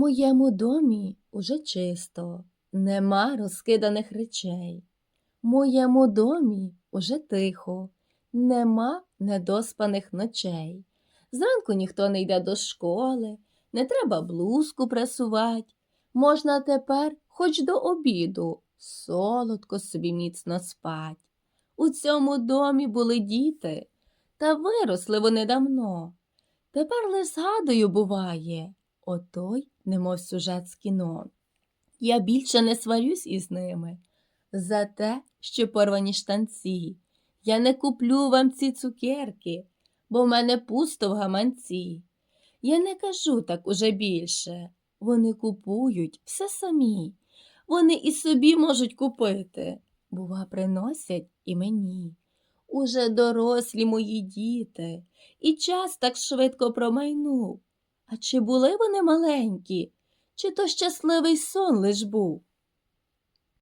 Моєму домі уже чисто, нема розкиданих речей. Моєму домі уже тихо, нема недоспаних ночей. Зранку ніхто не йде до школи, не треба блузку прасувати. Можна тепер хоч до обіду солодко собі міцно спать. У цьому домі були діти, та виросли вони давно. Тепер лиш згадую, буває, отой, немов сюжет з кіно. Я більше не сварюсь із ними за те, що порвані штанці. Я не куплю вам ці цукерки, бо в мене пусто в гаманці. Я не кажу так уже більше. Вони купують все самі. Вони і собі можуть купити. Бува, приносять і мені. Уже дорослі мої діти, і час так швидко промайнув. А чи були вони маленькі, чи то щасливий сон лиш був?